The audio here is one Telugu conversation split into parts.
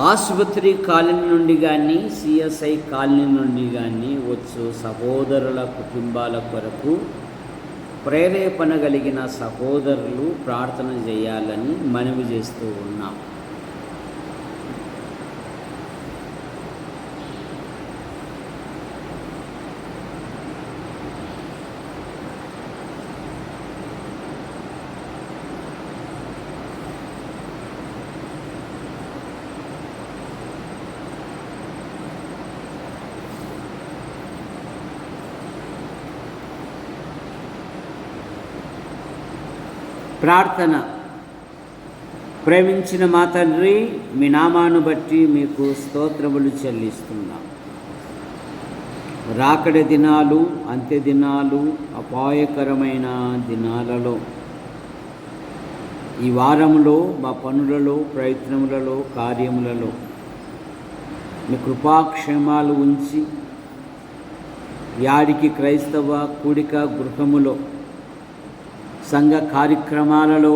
ఆసుపత్రి కాలనీ నుండి కానీ సిఎస్ఐ కాలనీ నుండి కానీ వచ్చు సహోదరుల కుటుంబాల కొరకు ప్రేరేపణ కలిగిన సహోదరులు ప్రార్థన చేయాలని మనవి చేస్తూ ఉన్నాం. ప్రార్థన. ప్రేమించిన మా తండ్రి మీ నామాను బట్టి మీకు స్తోత్రములు చెల్లిస్తున్నాం. రాకడ దినాలు అంత్య దినాలు అపాయకరమైన దినాలలో ఈ వారంలో మా పనులలో ప్రయత్నములలో కార్యములలో మీ కృపాక్షేమాలు ఉంచి యాడికి క్రైస్తవ కూడిక గృహములో సంఘ కార్యక్రమాలలో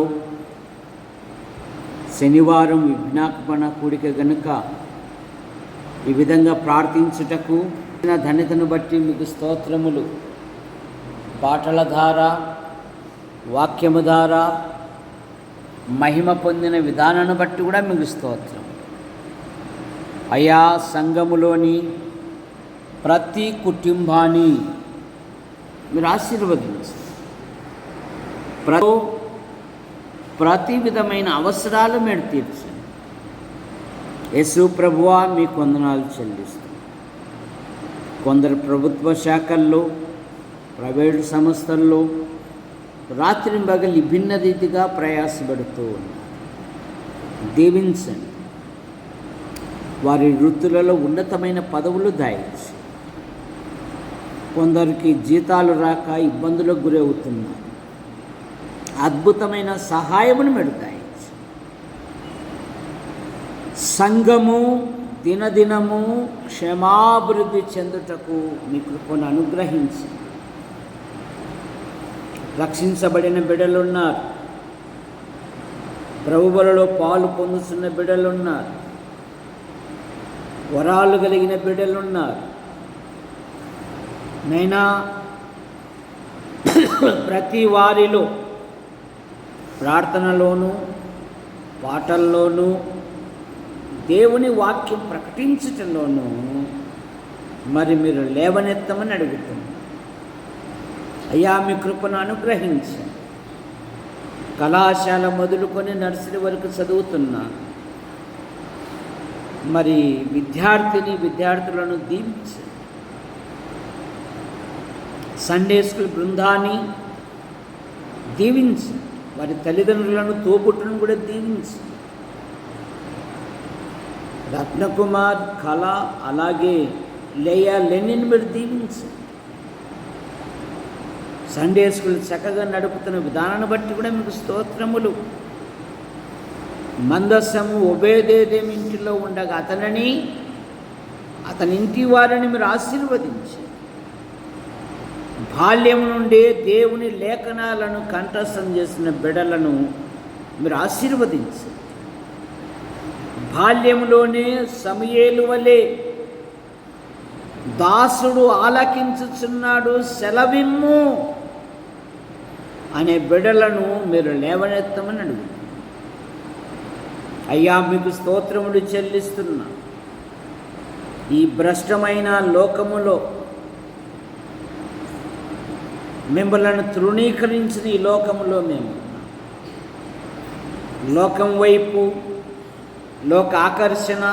శనివారం విజ్ఞాపన కూడిక గనుక ఈ విధంగా ప్రార్థించుటకు నా ధన్యతను బట్టి మీకు స్తోత్రములు. పాటల ద్వారా వాక్యము ద్వారా మహిమ పొందిన విధానాన్ని బట్టి కూడా మీకు స్తోత్రం. అయా సంఘములోని ప్రతి కుటుంబాన్ని మీరు ఆశీర్వదించారు ప్ర ప్రతి విధమైన అవసరాలు మీరు తీర్చండి. యేసు ప్రభువా మీ కొందనాలు చెల్లిస్తాం. కొందరు ప్రభుత్వ శాఖల్లో ప్రైవేటు సంస్థల్లో రాత్రి పగలి భిన్న రీతిగా ప్రయాసపడుతూ ఉన్నారు. దీవించండి. వారి వృత్తులలో ఉన్నతమైన పదవులు దాయించి కొందరికి జీతాలు రాక ఇబ్బందులకు గురవుతున్నారు. అద్భుతమైన సహాయమును మెడుతాయి. సంఘము దినదినము క్షమాభివృద్ధి చెందుటకు మీ కృపను అనుగ్రహించి. రక్షించబడిన బిడలున్నారు. ప్రభువులలో పాలు పొందుతున్న బిడలున్నారు. వరాలు కలిగిన బిడ్డలున్నారు నైనా ప్రతి వారిలో ప్రార్థనలోనూ పాటల్లోనూ దేవుని వాక్యం ప్రకటించటంలోనూ మరి మీరు లేవనెత్తమని అడుగుతుంది. అయ్యా మీ కృపను అనుగ్రహించి. కళాశాల మొదలుకొని నర్సరీ వరకు చదువుతున్నా మరి విద్యార్థిని విద్యార్థులను దీవించి. సండే స్కూల్ బృందాన్ని దీవించి. వారి తల్లిదండ్రులను తోబుట్టును కూడా దీవించి రత్నకుమార్ కళ అలాగే లేయా లెనిన్ మీరు దీవించి సండే స్కూల్ చక్కగా నడుపుతున్న విధానాన్ని బట్టి కూడా మీకు స్తోత్రములు. మందస్సము ఒబేదేదేమి ఇంటిలో ఉండగా అతనిని అతని ఇంటి వారిని మీరు ఆశీర్వదించి. బాల్యం నుండే దేవుని లేఖనాలను కంఠస్థం చేసిన బిడలను మీరు ఆశీర్వదించి. బాల్యంలోనే సమయేలు వలె దాసుడు ఆలకించుచున్నాడు సెలవిమ్ము అనే బిడలను మీరు లేవనెత్తమని అడుగు అయ్యా మీకు స్తోత్రములు చెల్లిస్తున్నా. ఈ భ్రష్టమైన లోకములో మిమ్మల్ని తృణీకరించిన ఈ లోకములో మేము. లోకం వైపు లోక ఆకర్షణ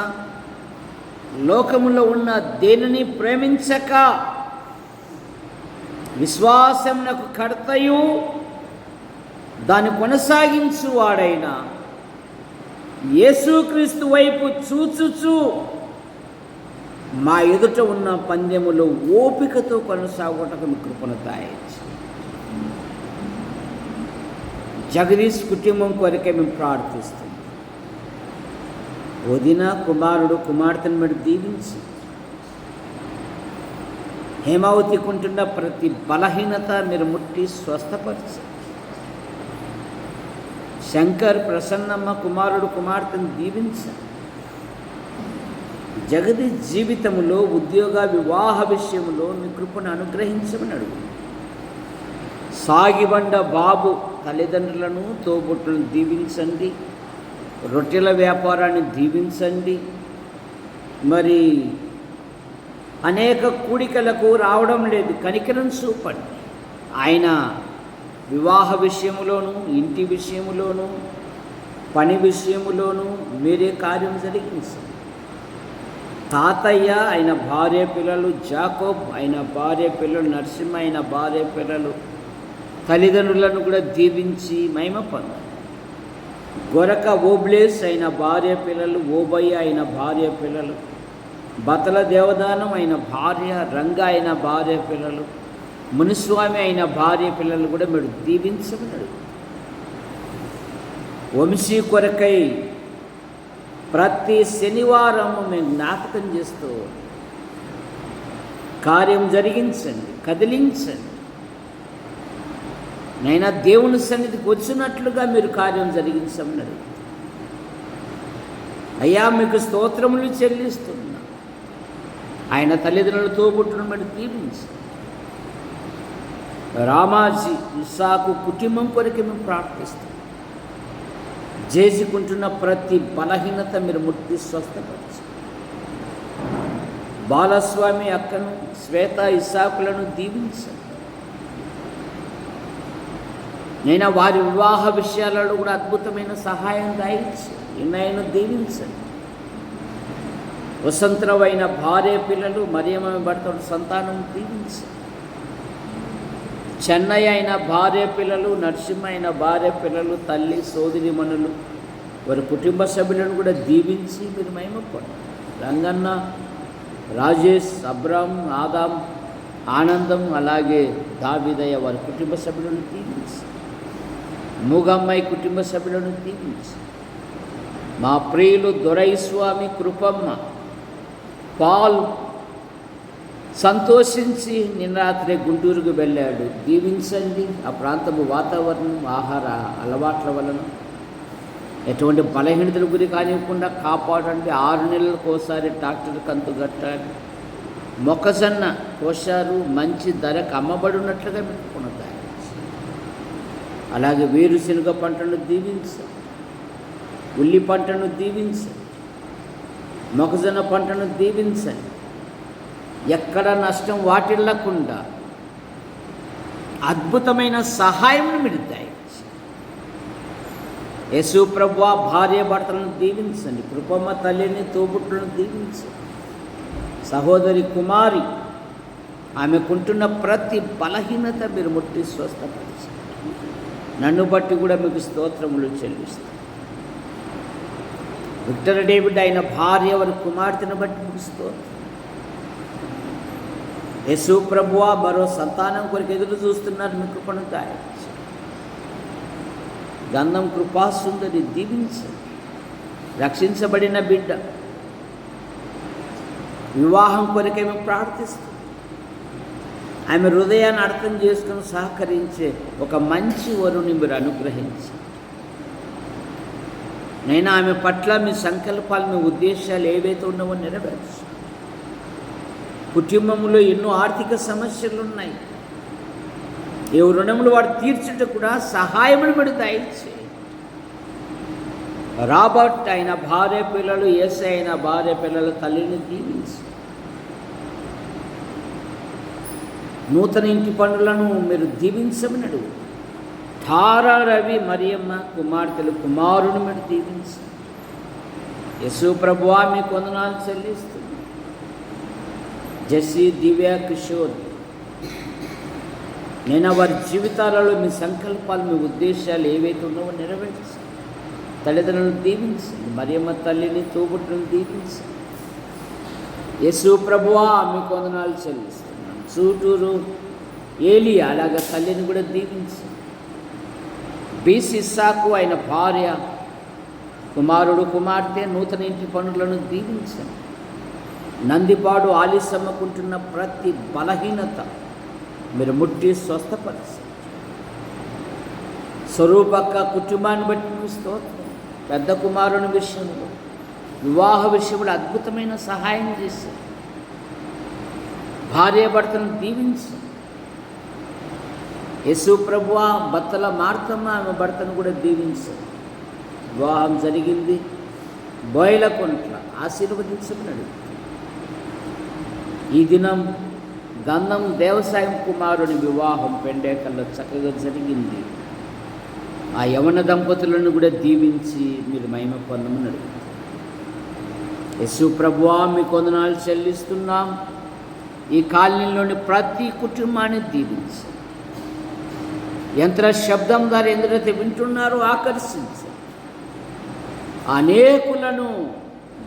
లోకములో ఉన్న దేనిని ప్రేమించక విశ్వాసమునకు కర్తయు దాన్ని కొనసాగించు వాడైన యేసుక్రీస్తు వైపు చూచుచు మా ఎదుట ఉన్న పందెములో ఓపికతో కొనసాగుటకు మీ కృపను దాయించి జగదీష్ కుటుంబం కొరకే మేము ప్రార్థిస్తున్నాం. వదిన కుమారుడు కుమార్తెను మీరు దీవించి హేమావతి కుంటున్న ప్రతి బలహీనత మీరు ముట్టి స్వస్థపరిచి శంకర్ ప్రసన్నమ్మ కుమారుడు కుమార్తెను దీవించారు జగతి జీవితంలో ఉద్యోగ వివాహ విషయంలో మీ కృపను అనుగ్రహించమని అడుగు సాగిబండ బాబు తల్లిదండ్రులను తోబుట్టులను దీవించండి. రొట్టెల వ్యాపారాన్ని దీవించండి. మరి అనేక కూడికలకు రావడం లేదు. కనికరం చూపండి. ఆయన వివాహ విషయంలోనూ ఇంటి విషయంలోనూ పని విషయంలోనూ మీరే కార్యం జరిగించండి తాతయ్య ఆయన భార్య పిల్లలు జాకోబ్ ఆయన భార్య పిల్లలు నరసింహ ఆయన భార్య పిల్లలు తల్లిదండ్రులను కూడా దీవించి మహిమ పొందాలి. గొరక ఓబ్లేస్ అయిన భార్య పిల్లలు ఓబయ్య అయిన భార్య పిల్లలు బతల దేవదానం అయిన భార్య రంగ అయిన భార్య పిల్లలు మునిస్వామి అయిన భార్య పిల్లలు కూడా మీరు దీవించమన్నాడు వంశీ కొరకై ప్రతి శనివారము మేము జ్ఞాపకం చేస్తూ కార్యం జరిగించండి కదిలించండి. నైనా దేవుని సన్నిధికి వచ్చినట్లుగా మీరు కార్యం జరిగించమన్నారు అయ్యా మీకు స్తోత్రములు చెల్లిస్తున్నా. ఆయన తల్లిదండ్రులతో పుట్టిన మరి దీవించి. రామాజీ ఇసాకు కుటుంబం కొరకు మేము ప్రార్థిస్తాం. చేసుకుంటున్న ప్రతి బలహీనత మీరు ముట్టి స్వస్థపరచు. బాలస్వామి అక్కను శ్వేత ఇసాకులను దీవించండి నేను వారి వివాహ విషయాలలో కూడా అద్భుతమైన సహాయం దాయించి ఎన్నైనా దీవించండి. వసంతరమైన భార్య పిల్లలు మరియమ్మ భర్తడు సంతానం దీవించండి. చెన్నై అయిన భార్య పిల్లలు నరసింహ అయిన భార్య పిల్లలు తల్లి సోదరిమణులు వారి కుటుంబ సభ్యులను కూడా దీవించి మీరు మహిమపడండి రంగన్న రాజేష్ అబ్రామ్ ఆదాం ఆనందం అలాగే దావిదయ్య వారి కుటుంబ సభ్యులను దీవించి మూగమ్మాయి కుటుంబ సభ్యులను దీవించి. మా ప్రియులు దొరైస్వామి కృపమ్మ పాల్ సంతోషించి నిన్న రాత్రి గుంటూరుకు వెళ్ళాడు. దీవించండి. ఆ ప్రాంతపు వాతావరణం ఆహార అలవాట్ల వలన ఎటువంటి బలహీనతల గురి కానివ్వకుండా కాపాడండి. ఆరు నెలలకు ఒకసారి డాక్టర్ కంతు కట్టాలి. మొక్కజొన్న కోశారు. మంచి ధరకు అమ్మబడి ఉన్నట్లుగా పెట్టుకున్నదాన్ని అలాగే వేరుశనగ పంటను దీవించండి ఉల్లి పంటను దీవించండి మొక్కజొన్న పంటను దీవించండి ఎక్కడ నష్టం వాటిల్లకుండా అద్భుతమైన సహాయం మీరు దయచేయండి యేసు ప్రభు భార్య భర్తలను దీవించండి. కృపమ్మ తల్లిని తోబుట్లను దీవించండి సహోదరి కుమారి ఆమెకుంటున్న ప్రతి బలహీనత మీరు ముట్టి స్వస్థపరచండి నన్ను బట్టి కూడా మీకు స్తోత్రములు చెల్లిస్తాను విక్టర్ డేవిడ్ అయిన భార్య వారి కుమార్తెను బట్టి మీకు స్తోత్రం. యశు ప్రభువా మరో సంతానం కొరకు ఎదురు చూస్తున్నారు మీ కృపను గంధం కృపాసుందని దీవించండి. రక్షించబడిన బిడ్డ. వివాహం కొరకే మేము ప్రార్థిస్తాం ఆమె హృదయాన్ని అర్థం చేసుకుని సహకరించే ఒక మంచి వరుని మీరు అనుగ్రహించి. నేను ఆమె పట్ల మీ సంకల్పాలు మీ ఉద్దేశాలు ఏవైతే ఉన్నావో నెరవేర్చు. కుటుంబంలో ఎన్నో ఆర్థిక సమస్యలు ఉన్నాయి. ఏ రుణములు వాడు తీర్చుట కూడా సహాయములు పడి దయచే రాబర్ట్ అయిన భార్య పిల్లలు ఎస్ అయిన భార్య పిల్లల తల్లిని దీవించి. నూతన ఇంటి పనులను మీరు దీవించమని అడుగు ఠారా రవి మరియమ్మ కుమార్తెలు కుమారుని మీరు దీవించు. యశు ప్రభువా మీ కొందనాలు చెల్లిస్తుంది జస్సి దివ్య కిషోర్ నేను వారి జీవితాలలో మీ సంకల్పాలు మీ ఉద్దేశాలు ఏవైతే ఉన్నావో నెరవేర్చి. తల్లిదండ్రులను దీవించండి మరియమ్మ తల్లిని తోబుట్టును దీవించండి యశు ప్రభువా మీ కొందనాలు చెల్లిస్తుంది చూటూరు ఏలి అలాగ తల్లిని కూడా దీవించండి బీసిస్సాకు ఆయన భార్య కుమారుడు కుమార్తె నూతన ఇంటి పనులను దీవించండి నందిపాడు ఆలస్యమ్మకుంటున్న ప్రతి బలహీనత మీరు ముట్టి స్వస్థపరచండి. స్వరూపక్క కుటుంబాన్ని బట్టి స్తోత్రం. పెద్ద కుమారుని విషయంలో వివాహ విషయంలో అద్భుతమైన సహాయం చేశారు. భార్య భర్తను దీవించు. యశు ప్రభువ భర్తల మార్తమ్మ ఆమె భర్తను కూడా దీవించు. వివాహం జరిగింది. బోయల కొంట్ల ఆశీర్వదించమన్నాడు ఈ దినం గంధం దేవసాయం కుమారుని వివాహం పెండేకల్లో చక్కగా జరిగింది. ఆ యవన దంపతులను కూడా దీవించి మీరు మహిమ పొందమన్నాడు యశు ప్రభువా మీ కొందనాలు చెల్లిస్తున్నాం. ఈ కాలనీలోని ప్రతి కుటుంబాన్ని దీవించి. యంత్ర శబ్దం ద్వారా ఎందుకైతే వింటున్నారో ఆకర్షించు. అనేకులను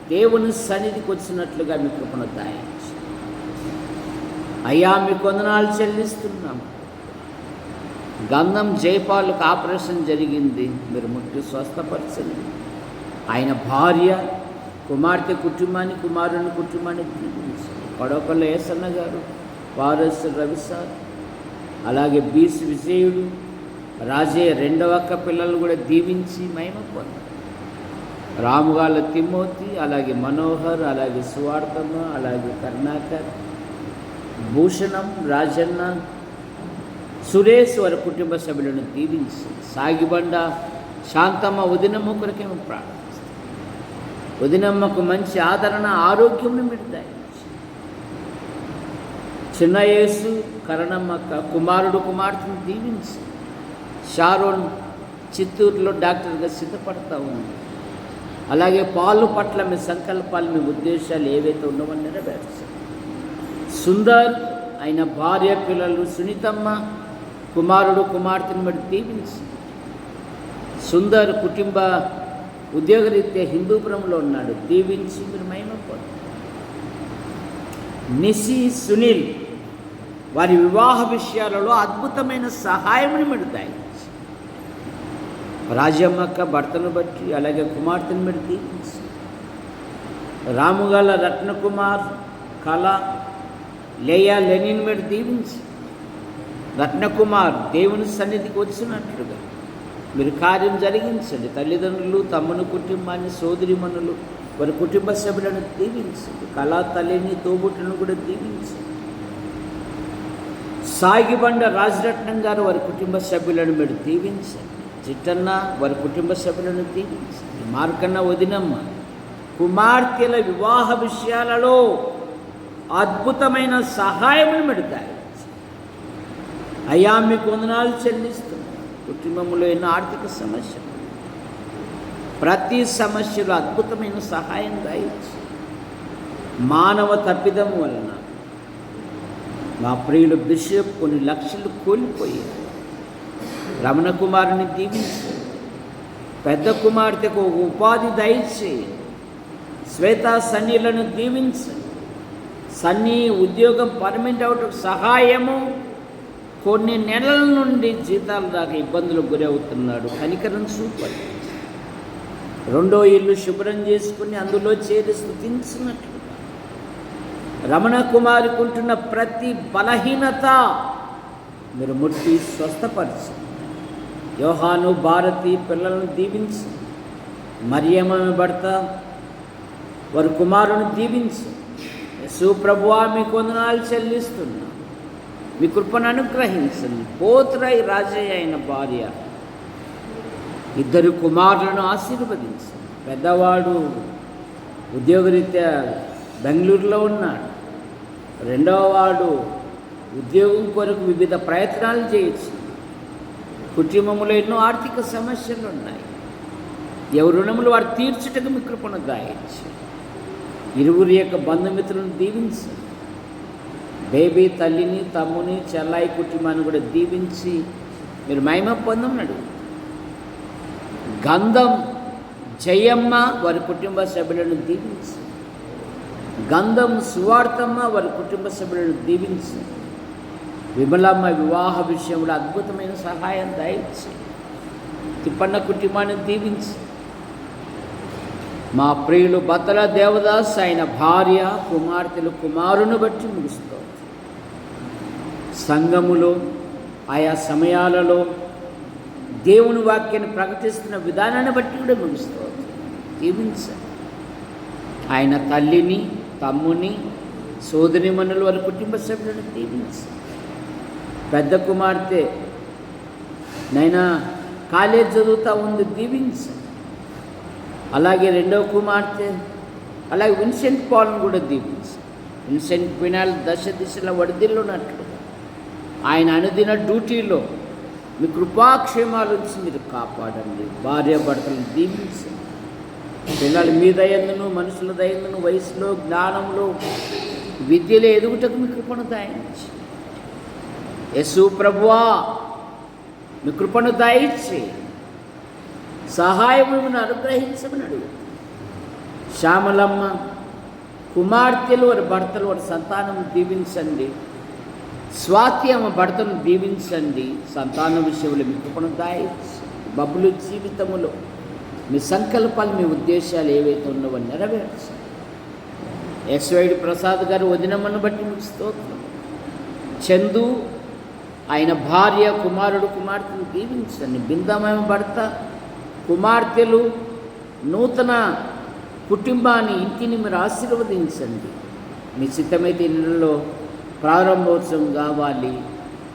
దేవుని సన్నిధికి వచ్చినట్లుగా మీ కృపను దాయించు అయ్యా మీ కొందనాలు చెల్లిస్తున్నాం. గంధం జయపాలకు ఆపరేషన్ జరిగింది. మీరు ముట్టి స్వస్థపరచండి. ఆయన భార్య కుమార్తె కుటుంబాన్ని కుమారుని కుటుంబాన్ని దీవించండి పడవపల్లి ఏసన్న గారు వారస్ రవి సార్ అలాగే బీసి విజయుడు రాజే రెండవ అక్క పిల్లలు కూడా దీవించి మహిమ పొందారు. రాముగాల తిమ్మోతి అలాగే మనోహర్ అలాగే సువార్థమ్మ అలాగే కర్ణాకర్ భూషణం రాజన్న సురేష్ వారి కుటుంబ సభ్యులను దీవించి సాగిబండ శాంతమ్మ ఉదినమ్మ కొరకేమో మేము ప్రార్థిస్తాం ఉదినమ్మకు మంచి ఆదరణ ఆరోగ్యం పెడతాయి చిన్న యేసు కరణమ్మక్క కుమారుడు కుమార్తెను దీవించు. షారోన్ చిత్తూరులో డాక్టర్గా సిద్ధపడతా ఉంది. అలాగే పాలు పట్ల మీ సంకల్పాలు మీ ఉద్దేశాలు ఏవైతే ఉండవని నెరవేర్చారు సుందర్ ఆయన భార్య పిల్లలు సునీతమ్మ కుమారుడు కుమార్తెను మరి దీవించు. సుందర్ కుటుంబ ఉద్యోగరీత్యా హిందూపురంలో ఉన్నాడు. దీవించి మీరు మహిమ నిసి సునీల్ వారి వివాహ విషయాలలో అద్భుతమైన సహాయముని పెడతాయి రాజమ్మక్క భర్తను బట్టి అలాగే కుమార్తెను బట్టి రాముగల రత్నకుమార్ కళ లేయా లెనిన్ మీద దీవించి రత్నకుమార్ దేవుని సన్నిధికి వచ్చినట్లుగా మీరు కార్యం జరిగించండి. తల్లిదండ్రులు తమ్ముని కుటుంబాన్ని సోదరిమణులు వారి కుటుంబ సభ్యులను దీవించండి. కళా తల్లిని తోబుట్లను కూడా దీవించండి. సాగిబండ రాజరత్నం గారు వారి కుటుంబ సభ్యులను మీరు దీవించండి. చిట్టన్న వారి కుటుంబ సభ్యులను దీవించండి. మార్కన్న వదినమ్మ కుమార్తెల వివాహ విషయాలలో అద్భుతమైన సహాయమును పెడతాయి అయ్యా మీకు వందనాలు చెల్లిస్తున్నాం. కుటుంబంలో ఎన్నో ఆర్థిక సమస్యలు ప్రతి సమస్యలో అద్భుతమైన సహాయం దాయించి మానవ తప్పిదం వలన మా ప్రియుడు బిషప్ కొన్ని లక్షలు కోల్పోయారు రమణ కుమారుని దీవించి పెద్ద కుమార్తెకు ఒక ఉపాధి దయచేయండి శ్వేతా సన్నీలను దీవించండి సన్నీ ఉద్యోగం పర్మనెంట్ అవటం సహాయము కొన్ని నెలల నుండి జీతాలు దాకా ఇబ్బందులకు గురవుతున్నాడు. కనికరం సూపర్ రెండో ఇల్లు శుభ్రం చేసుకుని అందులో చేరి స్థుతించినట్లు రమణ కుమారికి ఉంటున్న ప్రతి బలహీనత మీరు ముట్టి స్వస్థపరచు. యోహాను భారతి పిల్లలను దీవించు. మరియమ్మ భర్త వారి కుమారుని దీవించు. సుప్రభువా మీ కొందనాలు చెల్లిస్తున్నా. మీ కృపను అనుగ్రహించండి. పోతురై రాజయ్య అయిన భార్య. ఇద్దరు కుమారులను ఆశీర్వదించండి పెద్దవాడు ఉద్యోగరీత్యా బెంగళూరులో ఉన్నాడు రెండవ వాడు ఉద్యోగం కొరకు వివిధ ప్రయత్నాలు చేయొచ్చు. కుటుంబంలో ఎన్నో ఆర్థిక సమస్యలు ఉన్నాయి ఎవరు రుణములు వారు తీర్చుటకు మీ కృపను ఇరువురి యొక్క బంధుమిత్రులను దీవించు. బేబీ తల్లిని తమ్ముని చెల్లాయి కుటుంబాన్ని కూడా దీవించి మీరు మహిమ పొందమన్నాడు గంధం జయమ్మ వారి కుటుంబ సభ్యులను దీవించి. గంధం సువార్తమ్మ వారి కుటుంబ సభ్యులను దీవించి విమలమ్మ వివాహ విషయంలో అద్భుతమైన సహాయం దయచి తిప్పన్న కుటుంబాన్ని దీవించి మా ప్రియులు బతల దేవదాస్ ఆయన భార్య కుమార్తెలు కుమారుని బట్టి ముగుస్తూ సంఘములో ఆయా సమయాలలో దేవుని వాక్యాన్ని ప్రకటిస్తున్న విధానాన్ని బట్టి కూడా ముగుస్తూ దీవించ. ఆయన తల్లిని తమ్ముని సోదరిమణులు వారి కుటుంబ సభ్యులను దీవించి పెద్ద కుమార్తె నైనా కాలేజ్ చదువుతూ ఉంది దీవించి. అలాగే రెండవ కుమార్తె అలాగే విన్సెంట్ పాల్ని కూడా దీవించు. విన్సెంట్ పినాల్ దశ దిశల వడిదిల్లునట్లు ఆయన అనుదిన డ్యూటీలో మీ కృపాక్షేమాల నుంచి మీరు కాపాడండి. భార్యాభర్తలను దీవించండి. పిల్లలు మీ దయందును మనుషుల దయందును వయసులో జ్ఞానంలో విద్యలో ఎదుగుటకు మీ కృపను దయించి యశు ప్రభువా మీ కృపను దయచి సహాయమును అనుగ్రహించమని అడుగు శ్యామలమ్మ కుమార్తెలు వారి భర్తలు వారి సంతానం దీవించండి. స్వాతి అమ్మ భర్తను దీవించండి. సంతాన విషయంలో మీ కృపను దాయించి బబ్బులు జీవితములో మీ సంకల్పాలు మీ ఉద్దేశాలు ఏవైతే ఉన్నవో నెరవేర్చు ఎస్వైడి ప్రసాద్ గారు వదినమ్మను బట్టి మీకు స్తోత్రం. చందు ఆయన భార్య కుమారుడు కుమార్తెను దీవించండి. బిందమైన భర్త కుమార్తెలు నూతన కుటుంబాన్ని ఇంటిని మీరు ఆశీర్వదించండి. మీ చిత్తమైతే నెలలో ప్రారంభోత్సవం కావాలి.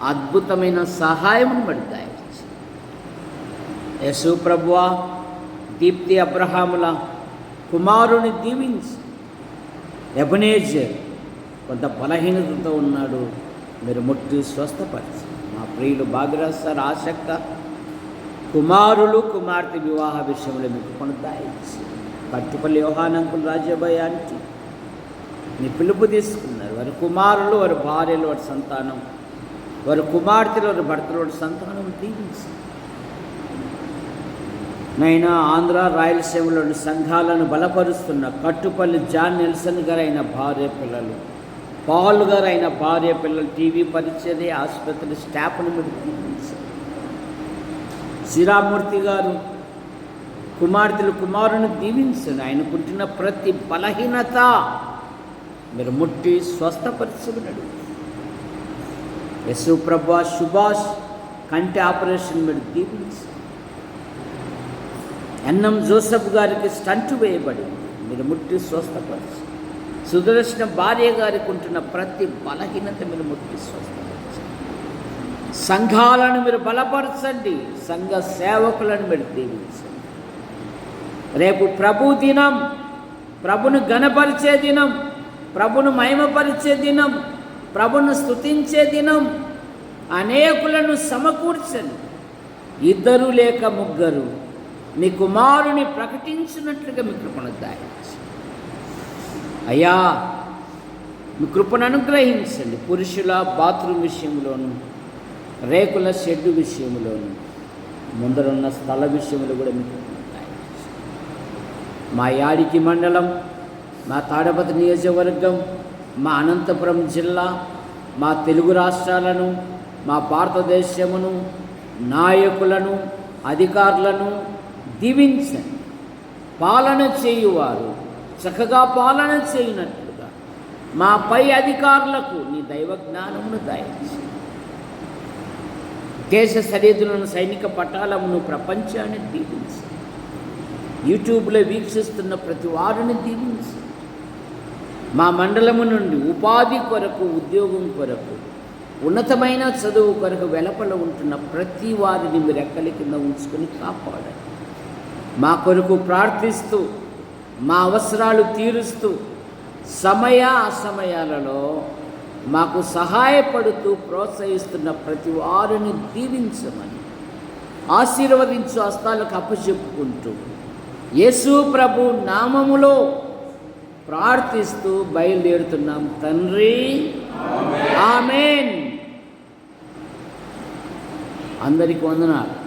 అద్భుతమైన సహాయం పడతాయి యశు ప్రభువా దీప్తి అబ్రహాముల కుమారుని దీవించి. ఎబనేజర్ కొంత బలహీనతతో ఉన్నాడు. మీరు ముట్టి స్వస్థపరిచి. మా ప్రియులు భాగ్యరాజ్ సార్ ఆసక్త కుమారులు కుమార్తె వివాహ విషయంలో మీకు కొనదాయించి పట్టుపల్లి యోహానంకులు రాజాబాయి ఆంటీ మీ పిలుపు తీసుకున్నారు. వారి కుమారులు వారి భార్యలు వారి సంతానం వారి కుమార్తెలు వారి భర్తలు వారి సంతానం దీవించి. నైనా ఆంధ్ర రాయలసీమలోని సంఘాలను బలపరుస్తున్న కట్టుపల్లి జాన్ నెల్సన్ గారైన భార్య పిల్లలు పాల్ గారైన భార్య పిల్లలు టీవీ పరిచర్య ఆసుపత్రి స్టాఫ్ను మీరు శ్రీరామూర్తి గారు కుమార్తెలు కుమారుని దీవించండి. ఆయన పుట్టిన ప్రతి బలహీనత మీరు ముట్టి స్వస్థపరచబడడు యశు ప్రభా సుభాష్ కంటి ఆపరేషన్ మీరు దీవించండి. ఎన్నం జోసఫ్ గారికి స్టంట్ వేయబడింది మీరు ముట్టి స్వస్థపరచు. సుదర్శన భార్య గారికి ఉంటున్న ప్రతి బలహీనత మీరు ముట్టి స్వస్థపరచండి సంఘాలను మీరు బలపరచండి సంఘ సేవకులను మీరు దీవించండి. రేపు ప్రభు దినం ప్రభును గణపరిచే దినం ప్రభును మహిమపరిచే దినం ప్రభును స్థుతించే దినం అనేకులను సమకూర్చండి. ఇద్దరు లేక ముగ్గురు మీ కుమారుని ప్రకటించినట్లుగా మీ కృపను దాయించి అయ్యా మీ కృపను అనుగ్రహించండి. పురుషుల బాత్రూమ్ విషయంలోను రేకుల షెడ్డు విషయంలోను ముందరున్న స్థల విషయంలో కూడా మీ కృపను దాయించి మా యాడికి మండలం మా తాడపతి నియోజకవర్గం మా అనంతపురం జిల్లా మా తెలుగు రాష్ట్రాలను మా భారతదేశమును నాయకులను అధికారులను దీవించండి పాలన చేయువారు చక్కగా పాలన చేయనట్లుగా మా పై అధికారులకు నీ దైవ జ్ఞానమును దయచి దేశ సరిహద్దులను సైనిక పటాలమును ప్రపంచాన్ని దీవించు. యూట్యూబ్లో వీక్షిస్తున్న ప్రతి వారిని దీవించు. మా మండలము నుండి ఉపాధి కొరకు ఉద్యోగం కొరకు ఉన్నతమైన చదువు కొరకు వెలపల ఉంటున్న ప్రతి వారిని మీరు ఎక్కడి కింద ఉంచుకొని కాపాడండి. మా కొరకు ప్రార్థిస్తూ మా అవసరాలు తీరుస్తూ సమయ అసమయాలలో మాకు సహాయపడుతూ ప్రోత్సహిస్తున్న ప్రతి వారిని దీవించమని ఆశీర్వదించు హస్తాలకు అప్పచెప్పుకుంటూ యేసు ప్రభు నామములో ప్రార్థిస్తూ బయలుదేరుతున్నాం. తండ్రి ఆమెన్. అందరికి వందనాలు.